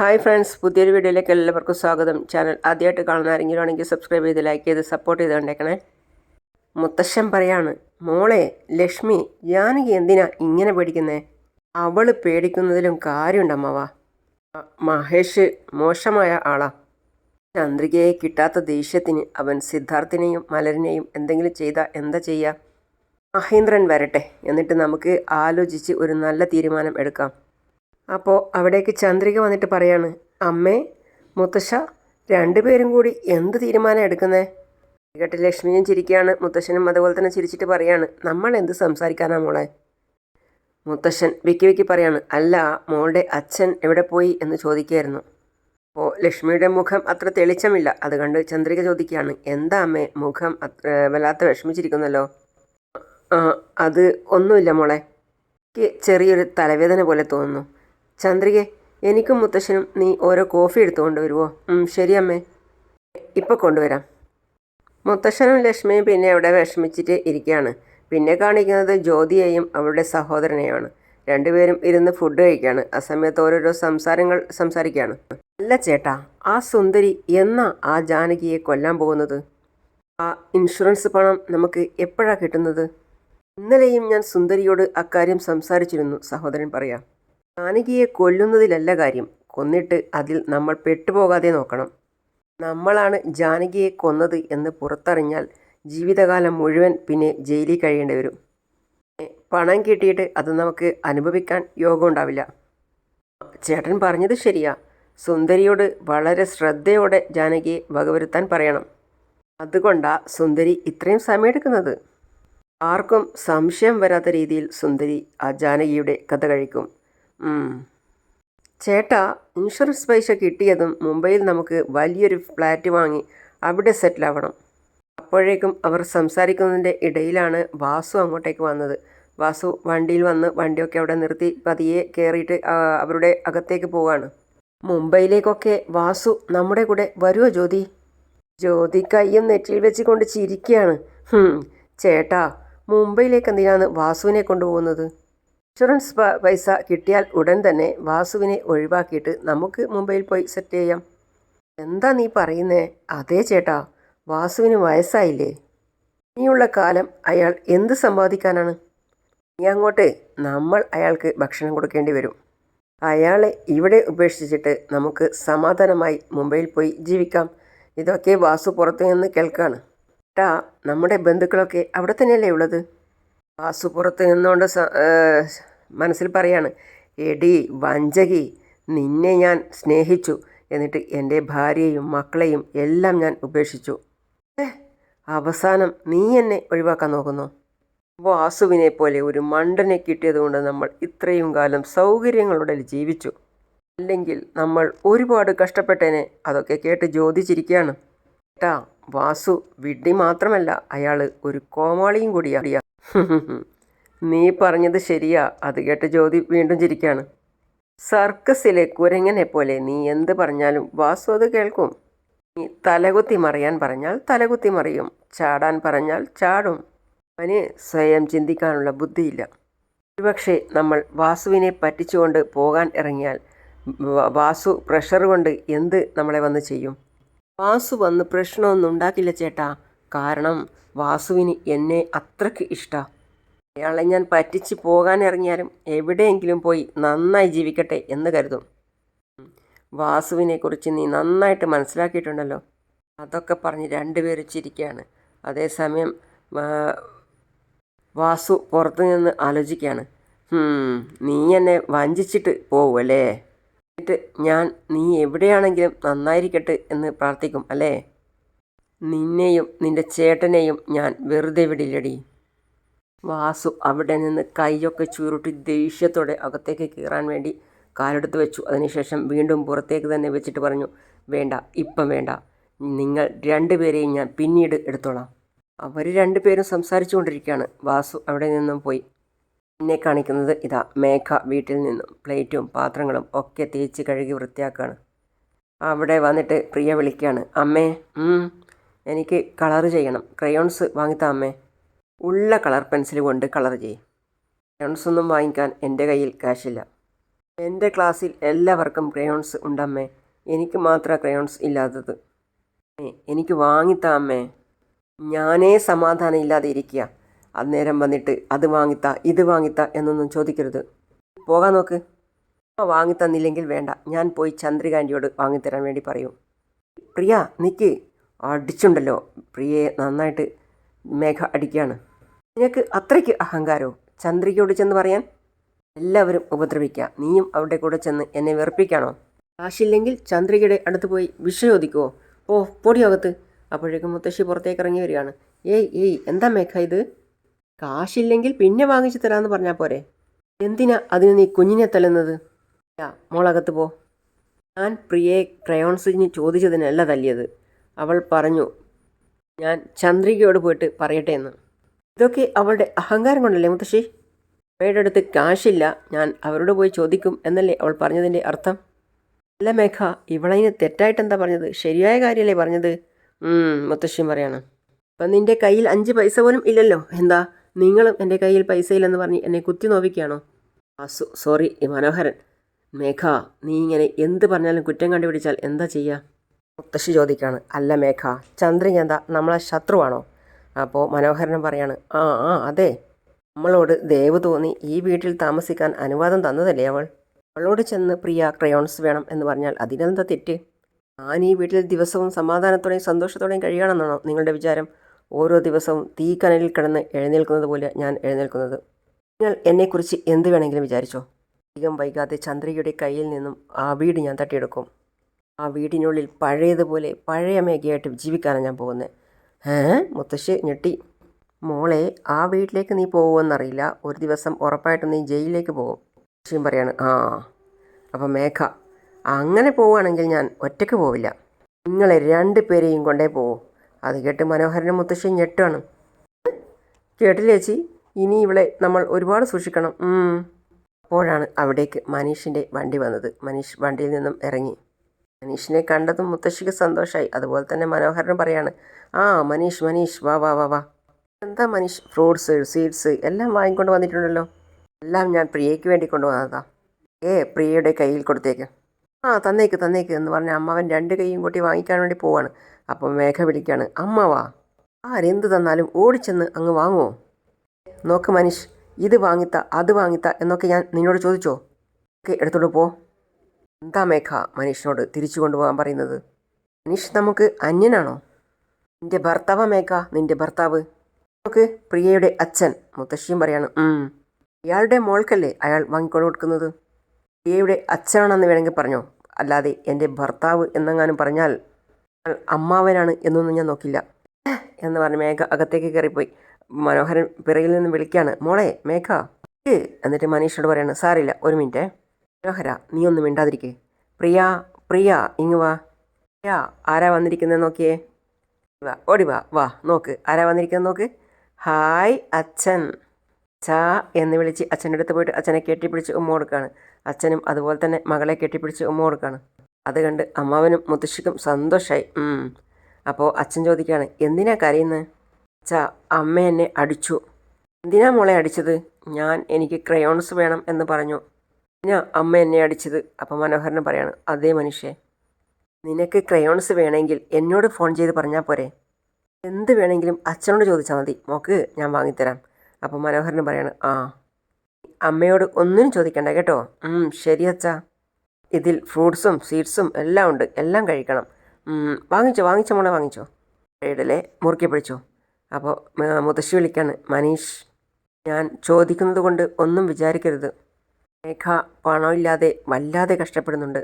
Hi friends പുതിയൊരു വീഡിയോയിലേക്ക് എല്ലാവർക്കും സ്വാഗതം. ചാനൽ ആദ്യമായിട്ട് കാണുന്ന ആരെങ്കിലും ആണെങ്കിൽ സബ്സ്ക്രൈബ് ചെയ്ത് ലൈക്ക് ചെയ്ത് സപ്പോർട്ട് ചെയ്ത് കണ്ടേക്കണേ. മുത്തശ്ശൻ പറയാണ് മോളെ ലക്ഷ്മി ജാനകി എന്തിനാ ഇങ്ങനെ പേടിക്കുന്നേ? അവൾ പേടിക്കുന്നതിലും കാര്യമുണ്ടമ്മവാ മഹേഷ് മോശമായ ആളാ. ചന്ദ്രികയെ കിട്ടാത്ത ദേഷ്യത്തിന് അവൻ സിദ്ധാർത്ഥിനെയും മലരിനെയും എന്തെങ്കിലും ചെയ്താൽ എന്താ ചെയ്യുക മഹേന്ദ്രൻ വരട്ടെ. എന്നിട്ട് നമുക്ക് ആലോചിച്ച് ഒരു നല്ല തീരുമാനം എടുക്കാം. അപ്പോൾ അവിടേക്ക് ചന്ദ്രിക വന്നിട്ട് പറയാണ് അമ്മേ മുത്തശ്ശ രണ്ടുപേരും കൂടി എന്ത് തീരുമാനം എടുക്കുന്നേ? കേട്ട് ലക്ഷ്മിയും ചിരിക്കുകയാണ് മുത്തശ്ശനും അതുപോലെ തന്നെ ചിരിച്ചിട്ട് പറയാണ് നമ്മൾ എന്ത് സംസാരിക്കാനാ മോളെ? മുത്തശ്ശൻ വിക്കി വിക്കി പറയാണ് അല്ല മോളുടെ അച്ഛൻ എവിടെ പോയി? എന്ന് ചോദിക്കുകയായിരുന്നു. അപ്പോൾ ലക്ഷ്മിയുടെ മുഖം അത്ര തെളിച്ചമില്ല. അത് കണ്ട് ചന്ദ്രിക ചോദിക്കുകയാണ് എന്താ അമ്മേ മുഖം അത്ര വല്ലാത്ത വിഷമിച്ചിരിക്കുന്നല്ലോ? അത് ഒന്നുമില്ല മോളെ. ചെറിയൊരു തലവേദന പോലെ തോന്നുന്നു. ചന്ദ്രികെ എനിക്കും മുത്തശ്ശനും നീ ഓരോ കോഫി എടുത്തുകൊണ്ട് വരുമോ ശരി അമ്മേ. ഇപ്പം കൊണ്ടുവരാം. മുത്തശ്ശനും ലക്ഷ്മിയും പിന്നെ അവിടെ വിഷമിച്ചിട്ട് ഇരിക്കുകയാണ്. പിന്നെ കാണിക്കുന്നത് ജ്യോതിയെയും അവളുടെ സഹോദരനെയുമാണ്. രണ്ടുപേരും ഇരുന്ന് ഫുഡ് കഴിക്കുകയാണ്. ആ സമയത്ത് ഓരോരോ സംസാരങ്ങൾ സംസാരിക്കുകയാണ്. അല്ല ചേട്ടാ ആ സുന്ദരി എന്നാ ആ ജാനകിയെ കൊല്ലാൻ പോകുന്നത്? ആ ഇൻഷുറൻസ് പണം നമുക്ക് എപ്പോഴാണ് കിട്ടുന്നത്? ഇന്നലെയും ഞാൻ സുന്ദരിയോട് അക്കാര്യം സംസാരിച്ചിരുന്നു സഹോദരൻ പറയാം. ജാനകിയെ കൊല്ലുന്നതിലല്ല കാര്യം. കൊന്നിട്ട് അതിൽ നമ്മൾ പെട്ടുപോകാതെ നോക്കണം. നമ്മളാണ് ജാനകിയെ കൊന്നത് എന്ന് പുറത്തറിഞ്ഞാൽ ജീവിതകാലം മുഴുവൻ പിന്നെ ജയിലിൽ കഴിയേണ്ടി വരും. പണം കിട്ടിയിട്ട് അത് നമുക്ക് അനുഭവിക്കാൻ യോഗം ഉണ്ടാവില്ല ചേട്ടൻ പറഞ്ഞത് ശരിയാ. സുന്ദരിയോട് വളരെ ശ്രദ്ധയോടെ ജാനകിയെ വകവരുത്താൻ പറയണം. അതുകൊണ്ടാ സുന്ദരി ഇത്രയും സമയമെടുക്കുന്നത് ആർക്കും സംശയം വരാത്ത രീതിയിൽ സുന്ദരി ആ ജാനകിയുടെ കഥ കഴിക്കും. ചേട്ടാ ഇൻഷുറൻസ് പൈസ കിട്ടിയതും മുംബൈയിൽ നമുക്ക് വലിയൊരു ഫ്ലാറ്റ് വാങ്ങി അവിടെ സെറ്റിൽ സെറ്റിലാവണം അപ്പോഴേക്കും അവർ സംസാരിക്കുന്നതിന്റെ ഇടയിലാണ് വാസു അങ്ങോട്ടേക്ക് വന്നത്. വാസു വണ്ടിയിൽ വന്ന് വണ്ടിയൊക്കെ അവിടെ നിർത്തി പതിയെ കയറിയിട്ട് അവരുടെ അകത്തേക്ക് പോവാണ്. മുംബൈയിലേക്കൊക്കെ വാസു നമ്മുടെ കൂടെ വരുമോ ജ്യോതി? ജ്യോതി കയ്യും നെറ്റിൽ വെച്ച് കൊണ്ട് ചിരിക്കുകയാണ് ചേട്ടാ മുംബൈയിലേക്ക് എന്തിനാണ് വാസുവിനെ കൊണ്ടുപോകുന്നത്? ഇൻഷുറൻസ് പൈസ കിട്ടിയാൽ ഉടൻ തന്നെ വാസുവിനെ ഒഴിവാക്കിയിട്ട് നമുക്ക് മുംബൈയിൽ പോയി സെറ്റ് ചെയ്യാം. എന്താ നീ പറയുന്നേ? അതേ ചേട്ടാ വാസുവിന് വയസ്സായില്ലേ? ഇനിയുള്ള കാലം അയാൾ എന്ത് സമ്പാദിക്കാനാണ്? ഇനി അങ്ങോട്ട് നമ്മൾ അയാൾക്ക് ഭക്ഷണം കൊടുക്കേണ്ടി വരും. അയാളെ ഇവിടെ ഉപേക്ഷിച്ചിട്ട് നമുക്ക് സമാധാനമായി മുംബൈയിൽ പോയി ജീവിക്കാം. ഇതൊക്കെ വാസു പുറത്തു നിന്ന് കേൾക്കാണ്. ടാ നമ്മുടെ ബന്ധുക്കളൊക്കെ അവിടെ തന്നെയല്ലേ ഉള്ളത്? വാസു പുറത്ത് നിന്നുകൊണ്ട് മനസ്സിൽ പറയാണ് എടി വഞ്ചകി നിന്നെ ഞാൻ സ്നേഹിച്ചു. എന്നിട്ട് എന്റെ ഭാര്യയും മക്കളെയും എല്ലാം ഞാൻ ഉപേക്ഷിച്ചു. അവസാനം നീ എന്നെ ഒഴിവാക്കാൻ നോക്കുന്നു. വാസുവിനെ പോലെ ഒരു മണ്ടനെ കിട്ടിയതുകൊണ്ട് നമ്മൾ ഇത്രയും കാലം സൗകര്യങ്ങളുടെ ജീവിച്ചു. അല്ലെങ്കിൽ നമ്മൾ ഒരുപാട് കഷ്ടപ്പെട്ടേനെ അതൊക്കെ കേട്ട് ജ്യോതിച്ചിരിക്കുകയാണ്. കേട്ടാ വാസു വിഡ്ഢി മാത്രമല്ല അയാൾ ഒരു കോമാളിയും കൂടിയാ നീ പറഞ്ഞത് ശരിയാ. അത് കേട്ട് ജ്യോതി വീണ്ടും ചിരിക്കുകയാണ് സർക്കസിലെ കുരങ്ങനെ പോലെ നീ എന്ത് പറഞ്ഞാലും വാസു അത് കേൾക്കും. നീ തലകുത്തി മറിയാൻ പറഞ്ഞാൽ തലകുത്തി മറിയും. ചാടാൻ പറഞ്ഞാൽ ചാടും. അവന് സ്വയം ചിന്തിക്കാനുള്ള ബുദ്ധിയില്ല. ഒരുപക്ഷെ നമ്മൾ വാസുവിനെ പറ്റിച്ചുകൊണ്ട് പോകാൻ ഇറങ്ങിയാൽ വാസു പ്രഷർ കൊണ്ട് എന്ത് നമ്മളെ വന്ന് ചെയ്യും? വാസു വന്ന് പ്രശ്നമൊന്നും ഉണ്ടാക്കില്ല ചേട്ടാ. കാരണം വാസുവിന് എന്നെ അത്രയ്ക്ക് ഇഷ്ടമാണ് അയാളെ ഞാൻ പറ്റിച്ച് പോകാൻ ഇറങ്ങിയാലും എവിടെയെങ്കിലും പോയി നന്നായി ജീവിക്കട്ടെ എന്ന് കരുതും. വാസുവിനെക്കുറിച്ച് നീ നന്നായിട്ട് മനസ്സിലാക്കിയിട്ടുണ്ടല്ലോ. അതൊക്കെ പറഞ്ഞ് രണ്ടുപേരും ചിരിക്കുകയാണ് അതേസമയം വാസു പുറത്തു നിന്ന് ആലോചിക്കുകയാണ് നീ എന്നെ വഞ്ചിച്ചിട്ട് പോവുമല്ലേ എന്നിട്ട് ഞാൻ നീ എവിടെയാണെങ്കിലും നന്നായിരിക്കട്ടെ എന്ന് പ്രാർത്ഥിക്കും അല്ലേ? നിന്നെയും നിന്റെ ചേട്ടനെയും ഞാൻ വെറുതെ വിടില്ലടി. വാസു അവിടെ നിന്ന് കൈയൊക്കെ ചുരുട്ടി ദേഷ്യത്തോടെ അകത്തേക്ക് കയറാൻ വേണ്ടി കാലെടുത്ത് വെച്ചു. അതിനുശേഷം വീണ്ടും പുറത്തേക്ക് തന്നെ വെച്ചിട്ട് പറഞ്ഞു വേണ്ട ഇപ്പം വേണ്ട. നിങ്ങൾ രണ്ടുപേരെയും ഞാൻ പിന്നീട് എടുത്തോളാം. അവർ രണ്ടുപേരും സംസാരിച്ചു കൊണ്ടിരിക്കുകയാണ് വാസു അവിടെ നിന്നും പോയി. എന്നെ കാണിക്കുന്നത് ഇതാ മേഘ വീട്ടിൽ നിന്നും പ്ലേറ്റും പാത്രങ്ങളും ഒക്കെ തേച്ച് കഴുകി വൃത്തിയാക്കുകയാണ് അവിടെ വന്നിട്ട് പ്രിയ വിളിക്കുകയാണ്. അമ്മേ എനിക്ക് കളർ ചെയ്യണം. ക്രയോൺസ് വാങ്ങിത്താമേ അമ്മേ. ഉള്ള കളർ പെൻസിൽ കൊണ്ട് കളർ ചെയ്യും. ക്രയോൺസ് ഒന്നും വാങ്ങിക്കാൻ എന്റെ കയ്യിൽ കാശില്ല. എന്റെ ക്ലാസ്സിൽ എല്ലാവർക്കും ക്രയോൺസ് ഉണ്ടമ്മേ എനിക്ക് മാത്രം ക്രയോൺസ് ഇല്ലാത്തത്. എനിക്ക് വാങ്ങിത്താമേ അമ്മേ. ഞാനേ സമാധാനം ഇല്ലാതെ ഇരിക്കുക അന്നേരം വന്നിട്ട് അത് വാങ്ങിത്താ ഇത് വാങ്ങിത്താ എന്നൊന്നും ചോദിക്കരുത്. പോകാൻ നോക്ക്. ആ വാങ്ങിത്തന്നില്ലെങ്കിൽ വേണ്ട. ഞാൻ പോയി ചന്ദ്രികാണ്ടിയോട് ആന്റിയോട് വാങ്ങിത്തരാൻ വേണ്ടി പറയൂ. പ്രിയ നിക്ക് അടിച്ചുണ്ടല്ലോ. പ്രിയയെ നന്നായിട്ട് മേഘ അടിക്കുകയാണ് നിനക്ക് അത്രയ്ക്ക് അഹങ്കാരോ? ചന്ദ്രികയോട് ചെന്ന് പറയാൻ? എല്ലാവരും ഉപദ്രവിക്കുക നീയും അവരുടെ കൂടെ ചെന്ന് എന്നെ വെറുപ്പിക്കാണോ? കാശില്ലെങ്കിൽ ചന്ദ്രികയുടെ അടുത്ത് പോയി വിഷ ചോദിക്കുവോ? ഓ പൊടിയകത്ത് അപ്പോഴേക്കും മുത്തശ്ശി പുറത്തേക്ക് ഇറങ്ങി വരികയാണ്. ഏയ് ഏയ് എന്താ മേഘ ഇത്? കാശില്ലെങ്കിൽ പിന്നെ വാങ്ങിച്ചു തരാമെന്ന് പറഞ്ഞാൽ പോരെ. എന്തിനാ അതിന് നീ കുഞ്ഞിനെ തല്ലുന്നത്? മോളകത്ത് പോ. ഞാൻ പ്രിയെ ക്രയോൺസിന് ചോദിച്ചതിനല്ല തല്ലിയത്. അവൾ പറഞ്ഞു ഞാൻ ചന്ദ്രികയോട് പോയിട്ട് പറയട്ടെ എന്ന്. ഇതൊക്കെ അവളുടെ അഹങ്കാരം കൊണ്ടല്ലേ മുത്തശ്ശി? അവയുടെ അടുത്ത് കാശില്ല ഞാൻ അവരോട് പോയി ചോദിക്കും എന്നല്ലേ അവൾ പറഞ്ഞതിന്റെ അർത്ഥം? അല്ല മേഘ ഇവളതിന് തെറ്റായിട്ട് എന്താ പറഞ്ഞത്? ശരിയായ കാര്യമല്ലേ പറഞ്ഞത്? മുത്തശ്ശിയും പറയാണ്. അപ്പം നിന്റെ കയ്യിൽ അഞ്ച് പൈസ പോലും ഇല്ലല്ലോ? എന്താ നിങ്ങളും എന്റെ കയ്യിൽ പൈസ ഇല്ലെന്ന് പറഞ്ഞ് എന്നെ കുത്തി നോവിക്കുകയാണോ? ആ സോറി മനോഹരൻ. മേഘ നീ ഇങ്ങനെ എന്ത് പറഞ്ഞാലും കുറ്റം കണ്ടുപിടിച്ചാൽ എന്താ ചെയ്യുക മുത്തശ്ശി ചോദിക്കാണ് അല്ല മേഘ ചന്ദ്രിക എന്താ നമ്മളെ ശത്രുവാണോ? അപ്പോൾ മനോഹരൻ പറയാണ് ആ ആ അതെ. നമ്മളോട് ദേവ് തോന്നി ഈ വീട്ടിൽ താമസിക്കാൻ അനുവാദം തന്നതല്ലേ അവൾ? അവളോട് ചെന്ന് പ്രിയ ക്രയോൺസ് വേണം എന്ന് പറഞ്ഞാൽ അതിനെന്താ തെറ്റ്? ഞാൻ ഈ വീട്ടിൽ ദിവസവും സമാധാനത്തോടെയും സന്തോഷത്തോടെയും കഴിയണമെന്നാണോ നിങ്ങളുടെ വിചാരം? ഓരോ ദിവസവും തീക്കനലിൽ കിടന്ന് എഴുന്നേൽക്കുന്നത് പോലെ ഞാൻ എഴുന്നേൽക്കുന്നത്. നിങ്ങൾ എന്നെക്കുറിച്ച് എന്ത് വേണമെങ്കിലും വിചാരിച്ചോ? അധികം വൈകാതെ ചന്ദ്രികയുടെ കയ്യിൽ നിന്നും ആ വീട് ഞാൻ തട്ടിയെടുക്കും. ആ വീടിനുള്ളിൽ പഴയതുപോലെ പഴയ മേഘയായിട്ട് ജീവിക്കാനാണ് ഞാൻ പോകുന്നത് ഏ? മുത്തശ്ശി ഞെട്ടി. മോളെ ആ വീട്ടിലേക്ക് നീ പോകുമെന്നറിയില്ല ഒരു ദിവസം ഉറപ്പായിട്ടും നീ ജയിലിലേക്ക് പോകും. മുത്തശ്ശിയും പറയാണ് ആ അപ്പം മേഘ അങ്ങനെ പോവുകയാണെങ്കിൽ ഞാൻ ഒറ്റയ്ക്ക് പോവില്ല. നിങ്ങളെ രണ്ട് പേരെയും കൊണ്ടേ പോവും. അത് കേട്ട് മനോഹരനും മുത്തശ്ശിയും ഞെട്ടാണ് കേട്ടില്ലേ ചേച്ചി? ഇനി ഇവിടെ നമ്മൾ ഒരുപാട് സൂക്ഷിക്കണം. അപ്പോഴാണ് അവിടേക്ക് മനീഷിന്റെ വണ്ടി വന്നത്. മനീഷ് വണ്ടിയിൽ നിന്നും ഇറങ്ങി. മനീഷിനെ കണ്ടതും മുത്തശ്ശിക്ക് സന്തോഷമായി അതുപോലെ തന്നെ മനോഹരൻ പറയാണ് ആ മനീഷ് മനീഷ് വാ വാ വാ വാ. എന്താ മനീഷ്? ഫ്രൂട്ട്സ് സീഡ്സ് എല്ലാം വാങ്ങിക്കൊണ്ട് വന്നിട്ടുണ്ടല്ലോ. എല്ലാം ഞാൻ പ്രിയയ്ക്ക് വേണ്ടി കൊണ്ടുവന്നതാ ഏ പ്രിയയുടെ കയ്യിൽ കൊടുത്തേക്ക്. ആ തന്നേക്ക് തന്നേക്ക് എന്ന് പറഞ്ഞ അമ്മാവൻ രണ്ട് കൈയും കൂട്ടി വാങ്ങിക്കാൻ വേണ്ടി പോവാണ്. അപ്പം മേഘ വിളിക്കുകയാണ് അമ്മ വാ. ആരെന്ത് തന്നാലും ഓടിച്ചെന്ന് അങ്ങ് വാങ്ങുമോ നോക്ക് മനീഷ് ഇത് വാങ്ങിത്ത അത് വാങ്ങിത്ത എന്നൊക്കെ ഞാൻ നിന്നോട് ചോദിച്ചോ? ഓക്കെ എടുത്തോളൂ പോ. എന്താ മേഘ മനീഷിനോട് തിരിച്ചു കൊണ്ടുപോകാൻ പറയുന്നത്? മനീഷ് നമുക്ക് അന്യനാണോ? നിന്റെ ഭർത്താവാ മേഘ നിന്റെ ഭർത്താവ്. നമുക്ക് പ്രിയയുടെ അച്ഛൻ മുത്തശ്ശിയും പറയാണ്. "ഉം. ഇയാളുടെ മോൾക്കല്ലേ അയാൾ വാങ്ങിക്കൊണ്ട് കൊടുക്കുന്നത്? പ്രിയയുടെ അച്ഛനാണെന്ന് വേണമെങ്കിൽ പറഞ്ഞോ? അല്ലാതെ എന്റെ ഭർത്താവ് എന്നെങ്ങാനും പറഞ്ഞാൽ അമ്മാവനാണ് എന്നൊന്നും ഞാൻ നോക്കില്ല. എന്ന് പറഞ്ഞ് മേഘ അകത്തേക്ക് കയറിപ്പോയി. മനോഹരൻ പിറയിൽ നിന്ന് വിളിക്കുകയാണ് മോളെ മേഘ. എന്നിട്ട് മനീഷോട് പറയാണ്. സാറില്ല ഒരു മിനിറ്റ്. മനോഹര നീ ഒന്നും മിണ്ടാതിരിക്കേ. പ്രിയ പ്രിയ ഇങ്ങ് വാ. പ്രിയ ആരാ വന്നിരിക്കുന്നത് നോക്കിയേ? വാ ഓടി വാ വാ നോക്ക്. ആരാ വന്നിരിക്കുന്നത് നോക്ക്? ഹായ് അച്ഛൻ. ചാ എന്ന് വിളിച്ച് അച്ഛന്റെ അടുത്ത് പോയിട്ട് അച്ഛനെ കെട്ടിപ്പിടിച്ച് ഉമ്മ കൊടുക്കുകയാണ് അച്ഛനും അതുപോലെ തന്നെ മകളെ കെട്ടിപ്പിടിച്ച് ഉമ്മ കൊടുക്കുകയാണ് അത് കണ്ട് അമ്മാവനും മുത്തശ്ശിക്കും സന്തോഷമായി അപ്പോൾ അച്ഛൻ ചോദിക്കുകയാണ് എന്തിനാ കരയുന്നത് അച്ഛാ അമ്മ എന്നെ അടിച്ചു. എന്തിനാ മോളെ അടിച്ചത്? ഞാൻ എനിക്ക് ക്രയോൺസ് വേണം എന്ന് പറഞ്ഞു. എന്തിനാ അമ്മ എന്നെ അടിച്ചത്. അപ്പം മനോഹരന് പറയാണ് അതേ മനുഷ്യേ നിനക്ക് ക്രയോൺസ് വേണമെങ്കിൽ എന്നോട് ഫോൺ ചെയ്ത് പറഞ്ഞാൽ പോരെ. എന്ത് വേണമെങ്കിലും അച്ഛനോട് ചോദിച്ചാൽ മതി. മോക്ക് ഞാൻ വാങ്ങിത്തരാം. അപ്പം മനോഹരന് പറയാണ് ആ. അമ്മയോട് ഒന്നിനും ചോദിക്കണ്ട കേട്ടോ. ശരി അച്ഛാ. ഇതിൽ ഫ്രൂട്ട്സും സീഡ്സും എല്ലാം ഉണ്ട്. എല്ലാം കഴിക്കണം. വാങ്ങിച്ചോ വാങ്ങിച്ചോ മോളെ വാങ്ങിച്ചോ. ഇടലെ മുറുക്കി പിടിച്ചോ. അപ്പോൾ മുത്തശ്ശി വിളിക്കാണ് മനീഷ് ഞാൻ ചോദിക്കുന്നത് കൊണ്ട് ഒന്നും വിചാരിക്കരുത്. മേഘ പണമില്ലാതെ വല്ലാതെ കഷ്ടപ്പെടുന്നുണ്ട്.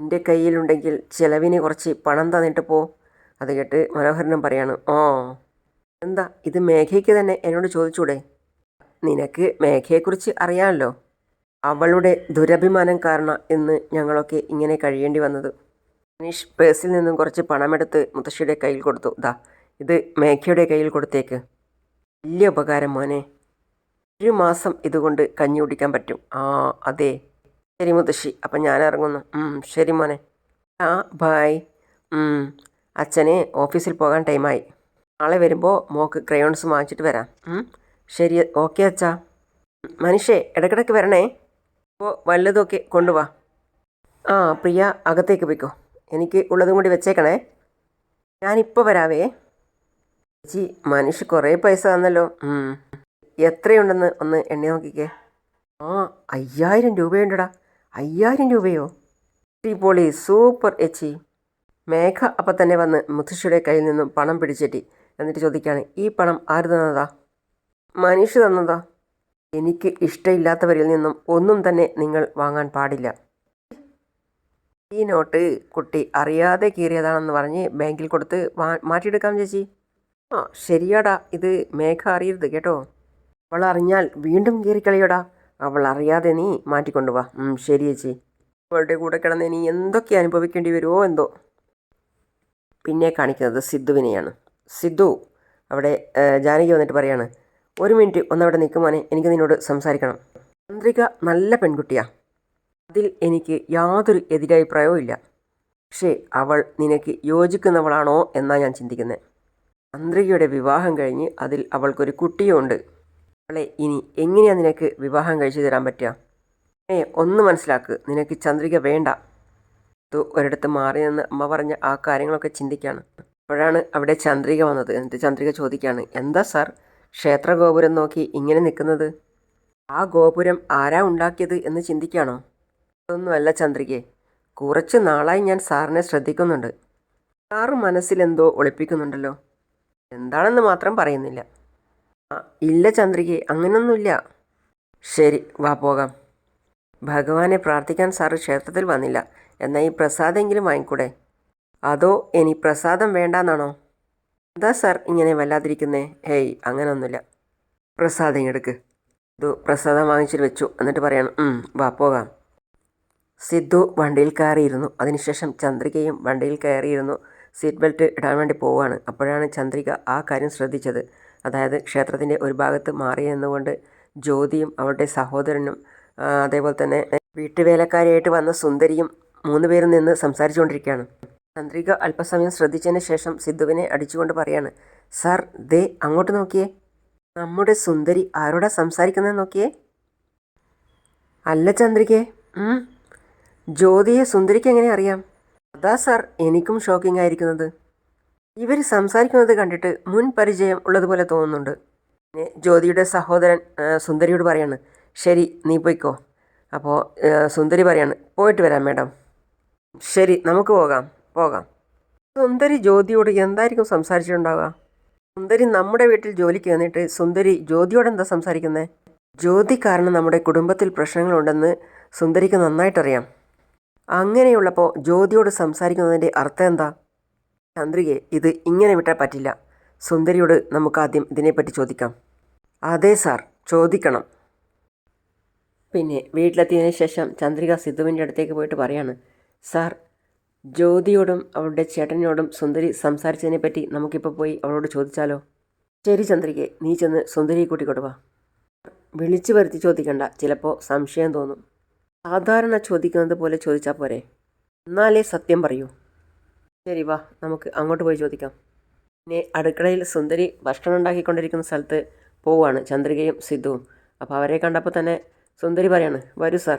എന്റെ കയ്യിലുണ്ടെങ്കിൽ ചിലവിന് കുറച്ച് പണം തന്നിട്ട് പോ. അത് കേട്ട് മനോഹരനും പറയാണ് ഓ എന്താ? ഇത് മേഘയ്ക്ക് തന്നെ എന്നോട് ചോദിച്ചൂടെ? നിനക്ക് മേഘയെക്കുറിച്ച് അറിയാമല്ലോ. അവളുടെ ദുരഭിമാനം കാരണം ഇന്ന് ഞങ്ങളൊക്കെ ഇങ്ങനെ കഴിയേണ്ടി വന്നത്. മനീഷ് പേഴ്സിൽ നിന്നും കുറച്ച് പണമെടുത്ത് മുത്തശ്ശിയുടെ കയ്യിൽ കൊടുത്തു. ദാ ഇത് മേഘയുടെ കയ്യിൽ കൊടുത്തേക്ക്. വലിയ ഉപകാരം മോനെ. ഒരു മാസം ഇതുകൊണ്ട് കഞ്ഞി കുടിക്കാൻ പറ്റും. ആ അതെ. ശരി മുത്തശ്ശി. അപ്പം ഞാൻ ഇറങ്ങുന്നു. ശരി മോനെ. ആ ബായ് അച്ഛനെ ഓഫീസിൽ പോകാൻ ടൈമായി നാളെ വരുമ്പോൾ മോക്ക് ക്രയോൺസ് വാങ്ങിച്ചിട്ട് വരാം. ശരി. ഓക്കെ അച്ഛാ. മനുഷ്യേ ഇടയ്ക്കിടയ്ക്ക് വരണേ. അപ്പോൾ വല്ലതുമൊക്കെ കൊണ്ടുവാ. ആ പ്രിയ അകത്തേക്ക് പോയിക്കോ. എനിക്ക് ഉള്ളതും കൂടി വെച്ചേക്കണേ. ഞാനിപ്പോൾ വരാവേ. ചേച്ചി മനുഷ്യ കുറേ പൈസ തന്നല്ലോ. എത്രയുണ്ടെന്ന് ഒന്ന് എണ്ണി നോക്കിക്കേ. ആ അയ്യായിരം രൂപയുണ്ടടാ. അയ്യായിരം രൂപയോ? പൊളി സൂപ്പർ എച്ചി. മേഘ അപ്പം തന്നെ വന്ന് മുത്തശ്ശിയുടെ കയ്യിൽ നിന്നും പണം പിടിച്ചെറ്റി എന്നിട്ട് ചോദിക്കുകയാണ് ഈ പണം ആര് തന്നതാ? മനുഷ്യ തന്നതാ. എനിക്ക് ഇഷ്ടമില്ലാത്തവരിൽ നിന്നും ഒന്നും തന്നെ നിങ്ങൾ വാങ്ങാൻ പാടില്ല. ഈ നോട്ട് കുട്ടി അറിയാതെ കീറിയതാണെന്ന് പറഞ്ഞ് ബാങ്കിൽ കൊടുത്ത് മാറ്റിയെടുക്കാം ചേച്ചി. ആ ശരിയാടാ. ഇത് മേഘ അറിയരുത് കേട്ടോ. അവൾ അറിഞ്ഞാൽ വീണ്ടും കീറിക്കളിയടാ. അവൾ അറിയാതെ നീ മാറ്റിക്കൊണ്ടുവാ ശരി ചേച്ചി. അവളുടെ കൂടെ കിടന്ന് നീ എന്തൊക്കെ അനുഭവിക്കേണ്ടി വരുമോ എന്തോ. പിന്നെ കാണിക്കുന്നത് സിദ്ധുവിനെയാണ്. സിദ്ധു അവിടെ ജാനകി വന്നിട്ട് പറയാണ് ഒരു മിനിറ്റ് ഒന്നവിടെ നിൽക്കുമോനെ എനിക്ക് നിന്നോട് സംസാരിക്കണം. ചന്ദ്രിക നല്ല പെൺകുട്ടിയാ. അതിൽ എനിക്ക് യാതൊരു എതിരഭിപ്രായവും ഇല്ല. പക്ഷേ അവൾ നിനക്ക് യോജിക്കുന്നവളാണോ എന്നാണ് ഞാൻ ചിന്തിക്കുന്നത് ചന്ദ്രികയുടെ വിവാഹം കഴിഞ്ഞ് അതിൽ അവൾക്കൊരു കുട്ടിയുണ്ട്. അവളെ ഇനി എങ്ങനെയാണ് നിനക്ക് വിവാഹം കഴിച്ചു തരാൻ പറ്റുക? ഏ ഒന്ന് മനസ്സിലാക്ക്. നിനക്ക് ചന്ദ്രിക വേണ്ട. തു ഒരിടത്ത് മാറി നിന്ന് അമ്മ പറഞ്ഞ ആ കാര്യങ്ങളൊക്കെ ചിന്തിക്കുകയാണ് അപ്പോഴാണ് അവിടെ ചന്ദ്രിക വന്നത്. എന്നിട്ട് ചന്ദ്രിക ചോദിക്കുകയാണ് എന്താ സാർ? ക്ഷേത്ര ഗോപുരം നോക്കി ഇങ്ങനെ നിൽക്കുന്നത്? ആ ഗോപുരം ആരാ ഉണ്ടാക്കിയത് എന്ന് ചിന്തിക്കുകയാണോ അതൊന്നുമല്ല ചന്ദ്രികയെ കുറച്ച് നാളായി ഞാൻ സാറിനെ ശ്രദ്ധിക്കുന്നുണ്ട്. സാറ് മനസ്സിലെന്തോ ഒളിപ്പിക്കുന്നുണ്ടല്ലോ. എന്താണെന്ന് മാത്രം പറയുന്നില്ല. ഇല്ല ചന്ദ്രികെ അങ്ങനൊന്നുമില്ല. ശരി വാ പോകാം. ഭഗവാനെ പ്രാർത്ഥിക്കാൻ സാറ് ക്ഷേത്രത്തിൽ വന്നില്ല. എന്നാൽ ഈ പ്രസാദെങ്കിലും വാങ്ങിക്കൂടെ? അതോ ഇനി പ്രസാദം വേണ്ടാന്നാണോ? എന്താ സാർ ഇങ്ങനെ വല്ലാതിരിക്കുന്നേ? ഹേയ് അങ്ങനൊന്നുമില്ല. പ്രസാദം എടുക്ക്. ഇത് പ്രസാദം വാങ്ങിച്ചിട്ട് വെച്ചു. എന്നിട്ട് പറയണം "ഉം, വാ പോകാം. സിദ്ധു വണ്ടിയിൽ കയറിയിരുന്നു. അതിനുശേഷം ചന്ദ്രികയും വണ്ടിയിൽ കയറിയിരുന്നു. സീറ്റ് ബെൽറ്റ് ഇടാൻ വേണ്ടി പോവുകയാണ്. അപ്പോഴാണ് ചന്ദ്രിക ആ കാര്യം ശ്രദ്ധിച്ചത്. അതായത് ക്ഷേത്രത്തിന്റെ ഒരു ഭാഗത്ത് മാറി നിന്നുകൊണ്ട് ജ്യോതിയും അവളുടെ സഹോദരനും അതേപോലെ തന്നെ വീട്ടുവേലക്കാരിയായിട്ട് വന്ന സുന്ദരിയും മൂന്ന് പേരും നിന്ന് സംസാരിച്ചുകൊണ്ടിരിക്കുകയാണ്. ചന്ദ്രിക അല്പസമയം ശ്രദ്ധിച്ചതിന് ശേഷം സിദ്ധുവിനെ അടിച്ചുകൊണ്ട് പറയാണ് സാർ ദേ അങ്ങോട്ട് നോക്കിയേ. നമ്മുടെ സുന്ദരി ആരോടാ സംസാരിക്കുന്നത് നോക്കിയേ. അല്ല ചന്ദ്രികേ. ജ്യോതിയെ സുന്ദരിക്ക് എങ്ങനെ അറിയാം? അതാ സാർ എനിക്കും ഷോക്കിംഗ് ആയിരിക്കുന്നത്. ഇവർ സംസാരിക്കുന്നത് കണ്ടിട്ട് മുൻ പരിചയം ഉള്ളതുപോലെ തോന്നുന്നുണ്ട്. പിന്നെ ജ്യോതിയുടെ സഹോദരൻ സുന്ദരിയോട് പറയാണ് ശരി നീ പോയിക്കോ. അപ്പോൾ സുന്ദരി പറയാണ് പോയിട്ട് വരാം മേഡം. ശരി നമുക്ക് പോകാം പോകാം. സുന്ദരി ജ്യോതിയോട് എന്തായിരിക്കും സംസാരിച്ചിട്ടുണ്ടാവുക? സുന്ദരി നമ്മുടെ വീട്ടിൽ ജോലിക്ക് വന്നിട്ട് സുന്ദരി ജ്യോതിയോട് എന്താ സംസാരിക്കുന്നത് ജ്യോതി കാരണം നമ്മുടെ കുടുംബത്തിൽ പ്രശ്നങ്ങളുണ്ടെന്ന് സുന്ദരിക്ക് നന്നായിട്ടറിയാം. അങ്ങനെയുള്ളപ്പോൾ ജ്യോതിയോട് സംസാരിക്കുന്നതിന്റെ അർത്ഥം എന്താ? ചന്ദ്രികെ ഇത് ഇങ്ങനെ വിട്ടാൽ പറ്റില്ല. സുന്ദരിയോട് നമുക്ക് ആദ്യം ഇതിനെപ്പറ്റി ചോദിക്കാം. അതെ സാർ ചോദിക്കണം. പിന്നെ വീട്ടിലെത്തിയതിന് ശേഷം ചന്ദ്രിക സിദ്ധുവിന്റെ അടുത്തേക്ക് പോയിട്ട് പറയാണ് സാർ ജ്യോതിയോടും അവളുടെ ചേട്ടനോടും സുന്ദരി സംസാരിച്ചതിനെപ്പറ്റി നമുക്കിപ്പോൾ പോയി അവളോട് ചോദിച്ചാലോ? ശരി ചന്ദ്രികെ നീ ചെന്ന് സുന്ദരിയെ കൂട്ടിക്കൊണ്ടു വിളിച്ചു വരുത്തി ചോദിക്കണ്ട ചിലപ്പോൾ സംശയം തോന്നും. സാധാരണ ചോദിക്കുന്നത് പോലെ ചോദിച്ചാൽ പോരെ? എന്നാലേ സത്യം പറയൂ. ശരി വാ. നമുക്ക് അങ്ങോട്ട് പോയി ചോദിക്കാം. പിന്നെ അടുക്കളയിൽ സുന്ദരി ഭക്ഷണം ഉണ്ടാക്കിക്കൊണ്ടിരിക്കുന്ന സ്ഥലത്ത് പോവുകയാണ് ചന്ദ്രികയും സിദ്ധുവും. അപ്പോൾ അവരെ കണ്ടപ്പോൾ തന്നെ സുന്ദരി പറയാണ് വരൂ സാർ.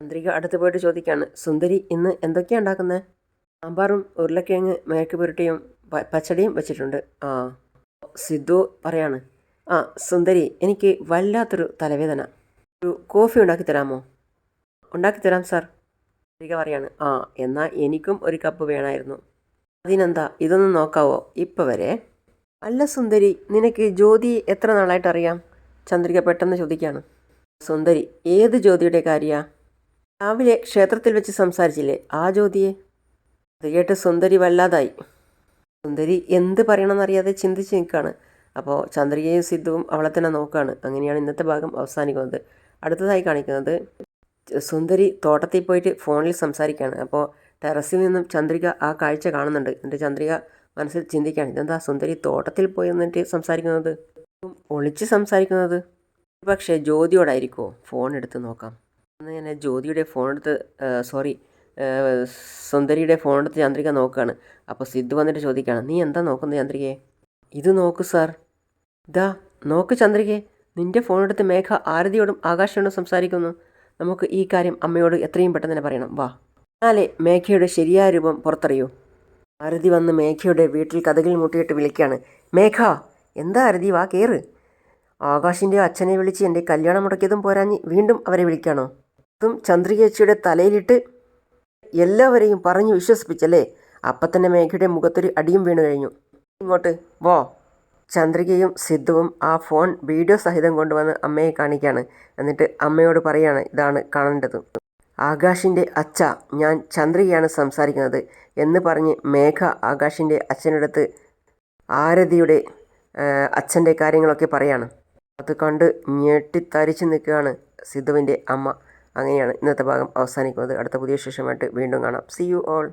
ചന്ദ്രിക അടുത്ത് പോയിട്ട് ചോദിക്കുകയാണ് സുന്ദരി ഇന്ന് എന്തൊക്കെയാണ് ഉണ്ടാക്കുന്നത് സാമ്പാറും ഉരുളക്കിഴങ്ങ് മേക്ക് പുരട്ടിയും പച്ചടിയും വെച്ചിട്ടുണ്ട്. ആ. സിദ്ധു പറയാണ് ആ സുന്ദരി എനിക്ക് വല്ലാത്തൊരു തലവേദന. ഒരു കോഫി ഉണ്ടാക്കി തരാമോ? ഉണ്ടാക്കി തരാം സാർ. ചന്ദ്രിക പറയാണ് ആ എന്നാൽ എനിക്കും ഒരു കപ്പ് വേണമായിരുന്നു അതിനെന്താ ഇതൊന്ന് നോക്കാവോ? ഇപ്പം വരെ. അല്ല സുന്ദരി നിനക്ക് ജ്യോതി എത്ര നാളായിട്ട് അറിയാം ചന്ദ്രിക പെട്ടെന്ന് ചോദിക്കുകയാണ് സുന്ദരി ഏത് ജ്യോതിയുടെ കാര്യാ? രാവിലെ ക്ഷേത്രത്തിൽ വെച്ച് സംസാരിച്ചില്ലേ ആ ജ്യോതിയെ? അത് കേട്ട് സുന്ദരി വല്ലാതായി. സുന്ദരി എന്ത് പറയണമെന്നറിയാതെ ചിന്തിച്ച് നിൽക്കുകയാണ്. അപ്പോൾ ചന്ദ്രികയും സിദ്ധുവും അവളെ തന്നെ നോക്കുകയാണ്. അങ്ങനെയാണ് ഇന്നത്തെ ഭാഗം അവസാനിക്കുന്നത്. അടുത്തതായി കാണിക്കുന്നത് സുന്ദരി തോട്ടത്തിൽ പോയിട്ട് ഫോണിൽ സംസാരിക്കുകയാണ്. അപ്പോൾ ടെറസിൽ നിന്നും ചന്ദ്രിക ആ കാഴ്ച കാണുന്നുണ്ട്. എന്നിട്ട് ചന്ദ്രിക മനസ്സിൽ ചിന്തിക്കുകയാണ് ഇതെന്താ സുന്ദരി തോട്ടത്തിൽ പോയി എന്നിട്ട് സംസാരിക്കുന്നത്? ഒളിച്ച് സംസാരിക്കുന്നത്? പക്ഷേ ജ്യോതിയോടായിരിക്കുമോ ഫോൺ എടുത്ത് നോക്കാം. അന്ന് ഞാൻ ജ്യോതിയുടെ ഫോൺ എടുത്ത് സോറി സുന്ദരിയുടെ ഫോൺ എടുത്ത് ചന്ദ്രിക നോക്കുകയാണ്. അപ്പോൾ സിദ്ധു വന്നിട്ട് ചോദിക്കുകയാണ് നീ എന്താ നോക്കുന്നത് ചന്ദ്രികയെ? ഇത് നോക്ക് സാർ. ഇതാ നോക്ക് ചന്ദ്രികയെ. നിന്റെ ഫോൺ എടുത്ത് മേഘ ആരതിയോടും ആകാശയോടും സംസാരിക്കുന്നു. നമുക്ക് ഈ കാര്യം അമ്മയോട് എത്രയും പെട്ടെന്ന് തന്നെ പറയണം. വാ. എന്നാലേ മേഘയുടെ ശരിയായ രൂപം പുറത്തറിയൂ. ആരതി വന്ന് മേഘയുടെ വീട്ടിൽ കഥകിൽ മുട്ടിയിട്ട് വിളിക്കുകയാണ്. മേഘ എന്താ ആരതി വാ കയറ് ആകാശിന്റെ അച്ഛനെ വിളിച്ച് എന്റെ കല്യാണം മുടക്കിയതും പോരാഞ്ഞ് വീണ്ടും അവരെ വിളിക്കാണോ അതും ചന്ദ്രികേച്ചിയുടെ തലയിലിട്ട് എല്ലാവരെയും പറഞ്ഞു വിശ്വസിപ്പിച്ചല്ലേ? അപ്പം തന്നെ മേഘയുടെ മുഖത്തൊരു അടിയും വീണു കഴിഞ്ഞു. ഇങ്ങോട്ട് വോ. ചന്ദ്രികയും സിദ്ധുവും ആ ഫോൺ വീഡിയോ സഹിതം കൊണ്ടുവന്ന് അമ്മയെ കാണിക്കുകയാണ് എന്നിട്ട് അമ്മയോട് പറയാണ് ഇതാണ് കാണേണ്ടത്. ആകാശിന്റെ അച്ഛ ഞാൻ ചന്ദ്രികയാണ് സംസാരിക്കുന്നത്. എന്ന് പറഞ്ഞ് മേഘ ആകാശിന്റെ അച്ഛനടുത്ത് ആരതിയുടെ അച്ഛന്റെ കാര്യങ്ങളൊക്കെ പറയാണ്. അത് കണ്ട് ഞെട്ടിത്തരിച്ച് നിൽക്കുകയാണ് സിദ്ധുവിന്റെ അമ്മ. അങ്ങനെയാണ് ഇന്നത്തെ ഭാഗം അവസാനിക്കുന്നത്. അടുത്ത പുതിയ ശേഷമായിട്ട് വീണ്ടും കാണാം. C you all